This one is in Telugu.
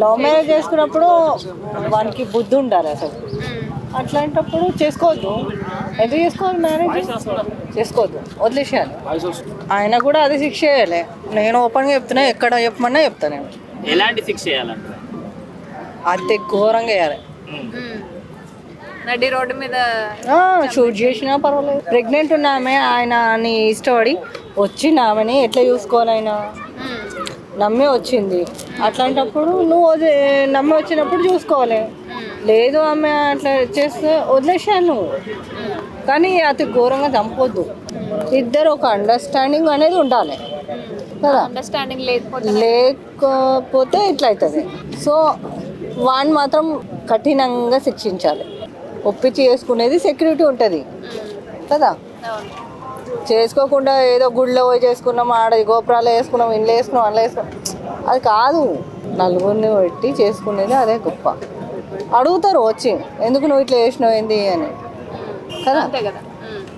లవ్ మ్యారేజ్ చేసుకున్నప్పుడు వానికి బుద్ధి ఉండాలి అసలు. అట్లాంటప్పుడు చేసుకోవద్దు. ఎందుకు చేసుకోవాలి మ్యారేజ్ చేసుకోవద్దు. వదిలేసేయాలి. ఆయన కూడా అది శిక్ష చేయాలి. నేను ఓపెన్గా చెప్తున్నా ఎక్కడ చెప్పమన్నా చెప్తాను నేను. ఎలాంటి శిక్ష చేయాలంటారు అది ఘోరంగా వేయాలి నడి రోడ్డు మీద షూట్ చేసినా పర్వాలేదు. ప్రెగ్నెంట్ ఉన్న ఆమె ఆయన అని ఇష్టపడి వచ్చిన ఆమెని ఎట్లా చూసుకోవాలి ఆయన? నమ్మి వచ్చింది. అట్లాంటప్పుడు నువ్వు వదిలే- నమ్మి వచ్చినప్పుడు చూసుకోవాలి. లేదు ఆమె అట్లా చేస్తే వదిలేసాను నువ్వు. కానీ అతి ఘోరంగా చంపొద్దు. ఇద్దరు ఒక అండర్స్టాండింగ్ అనేది ఉండాలి. కదా? అండర్స్టాండింగ్ లేకపోతే లేకపోతే ఇట్లా అవుతుంది సో వాడిని మాత్రం కఠినంగా శిక్షించాలి. ఒప్పించి చేసుకునేది సెక్యూరిటీ ఉంటుంది. కదా. చేసుకోకుండా ఏదో గుడిలో పోయి చేసుకున్నాం ఆడ గోపురాలు వేసుకున్నాం ఇండ్లు వేసుకున్నాం అందులో వేసుకున్నాం. అది కాదు. నలుగురిని పెట్టి చేసుకునేది అదే గొప్ప. అడుగుతారు వచ్చి. ఎందుకు నువ్వు ఇట్లా చేసినావు ఏంది? అని. కదా?